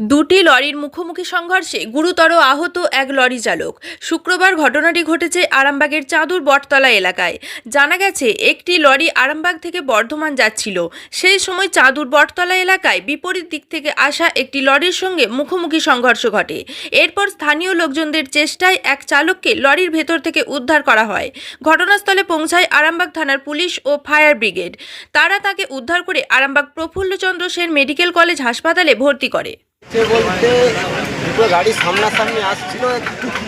দুটি লরির মুখোমুখি সংঘর্ষে গুরুতর আহত এক লরি চালক। শুক্রবার ঘটনাটি ঘটেছে আরামবাগের চাঁদুর বটতলা এলাকায়। জানা গেছে, একটি লরি আরামবাগ থেকে বর্ধমান যাচ্ছিল। সেই সময় চাঁদুর বটতলা এলাকায় বিপরীত দিক থেকে আসা একটি লরির সঙ্গে মুখোমুখি সংঘর্ষ ঘটে। এরপর স্থানীয় লোকজনদের চেষ্টায় এক চালককে লরির ভেতর থেকে উদ্ধার করা হয়। ঘটনাস্থলে পৌঁছায় আরামবাগ থানার পুলিশ ও ফায়ার ব্রিগেড। তারা তাকে উদ্ধার করে আরামবাগ প্রফুল্লচন্দ্র সেন মেডিকেল কলেজ হাসপাতালে ভর্তি করে। বলতে দুটো গাড়ি সামনাসামনি আসছিল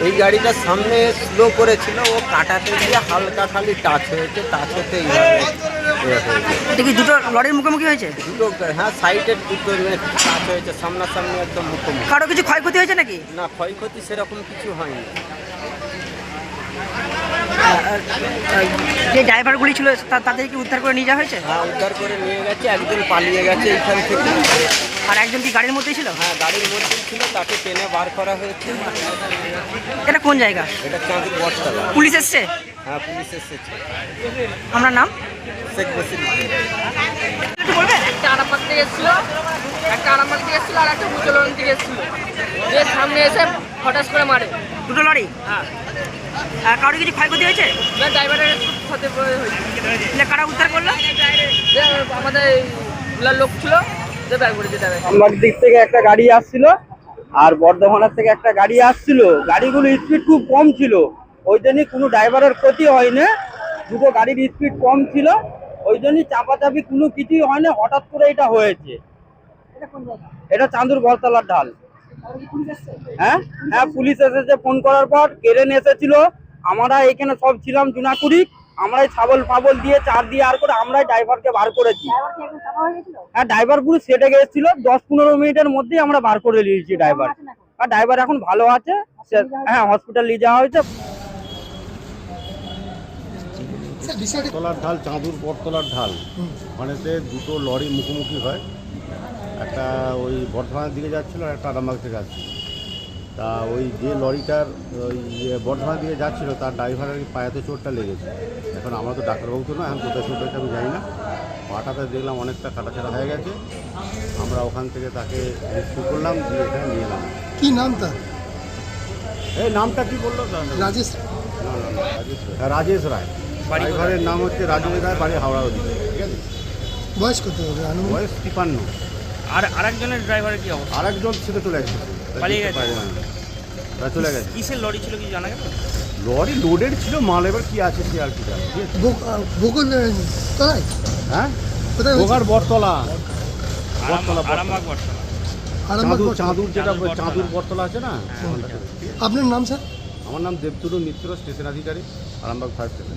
এই গাড়িটা সামনে স্লো করেছিল ও কাটাতে গিয়ে হালকা খালি টাচ হয়েছে টাচ হতে এটা কি দুটো লরির মুখোমুখি হয়েছে? দুটো হ্যাঁ সাইডের দুটো টাচ হয়েছে সামনাসামনি একদম মুখোমুখি। কারও কিছু ক্ষয়ক্ষতি হয়েছে নাকি? না ক্ষয়ক্ষতি সেরকম কিছু হয়নি। যে ড্রাইভারগুলি ছিল তা- তাদের উদ্ধার করে নিয়ে যাওয়া হয়েছে? হ্যাঁ উদ্ধার করে নিয়ে গেছে একজন পালিয়ে গেছে এইখান থেকে। আর একজন কি গাড়ির মধ্যেই ছিল? হ্যাঁ গাড়ির মধ্যে ছিল তাকে টেনে বার করা হয়েছে। এটা কোন জায়গা? এটা চাঁদুর বটতলা। পুলিশ এসছে? হ্যাঁ পুলিশ এসেছে। আমরা নাম? শেখ বসির একটু বলবে একটা আরামবাগ থেকে এসেছিল একটা আরামবাগ থেকে এসেছিল আর একটা মুচলন থেকে এসেছিল। দিয়ে সামনে এসে হঠাৎ করে মারে। দুটো লরি? হ্যাঁ। কারও কিছু ক্ষয়ক্ষতি হয়েছে? এবার ড্রাইভারের একটু হয়েছে। কারা উদ্ধার করল? আমাদের লোক ছিল আমার দিক থেকে একটা গাড়ি আসছিল আর বর্ধমানের থেকে একটা গাড়ি আসছিল। গাড়িগুলো স্পিড খুব কম ছিল। ওই জন্যই কোনো ড্রাইভারের ক্ষতি হয়নি। দুটো গাড়ির স্পিড কম ছিল। ওই জন্যই চাপাচাপি কোনো কিছুই হয় না হঠাৎ করে এটা হয়েছে। এটা চাঁদুর বরতলার ঢাল। হ্যাঁ? হ্যাঁ পুলিশ এসেছে ফোন করার পর কেরেন এসেছিল। আমরা এখানে সব ছিলাম জুনাকুড়ি। আমরাই ছাবল ফাবল দিয়ে চার দিয়ে আর করে আমরাই ড্রাইভারকে বার করেছি। হ্যাঁ ড্রাইভার পুরো সেটে গেছিল। দশ পনেরো মিনিটের মধ্যেই আমরা বার করে নিয়েছি ড্রাইভার। আর ড্রাইভার এখন ভালো আছে। হ্যাঁ হসপিটাল নিয়ে যাওয়া হয়েছে। তলার ঢাল চাঁদুর বটতলার ঢাল। ওখানেতে দুটো লরি মুখোমুখি হয়। একটা ওই বর্ধমানের দিকে যাচ্ছিল আর একটা আরামবাগ থেকে আসছিল তা ওই যে লরিটার ওই বর্ধমানের দিকে যাচ্ছিল তার ড্রাইভারের পায়েতে চোটটা লেগেছে। এখন আমরা তো ডাক্তারবাবু তো না এখন কোথায় চোট হয়েছে আমি জানি না। পাটাতে দেখলাম অনেকটা কাটাছাড়া হয়ে গেছে। আমরা ওখান থেকে তাকে রেস্কিউ করলাম দিয়ে এখানে নিয়ে এলাম। কি নাম তার? এই নামটা কি বলল? রাজেশ না, না, না, রাজেশ রায়। রাজেশ রায়। ড্রাইভারের নাম হচ্ছে রাজেশ রায় বাড়ি হাওড়া ওদিকে ঠিক আছে? বয়স কত হবে? বয়স তিপান্ন। আর আরেকজনের ড্রাইভারের কি অবস্থা? আর একজন ছেলে চলে গেছে। পালিয়ে গেছে? তারা চলে গেছে। কিসের লরি ছিল কি জানা গেল? লরি লোডেড ছিল মাল এবার কি আছে সে আর কি জানে হ্যাঁ? কোথায় হয়েছে? গোগার বটতলা। আরাম- বটতলা, বটতলা। আরামবাগ বটতলা। আরামবাগ চাঁদুর বটতলা। চাঁদুর যেটা চাঁদুর বটতলা। চাঁদুর বটতলা আছে না? আপনার নাম স্যার? আমার নাম দেবতুরু মিত্র স্টেশন আধিকারিক আরামবাগ ফায়ার স্টেশন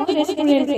রেস্টুরেন্টে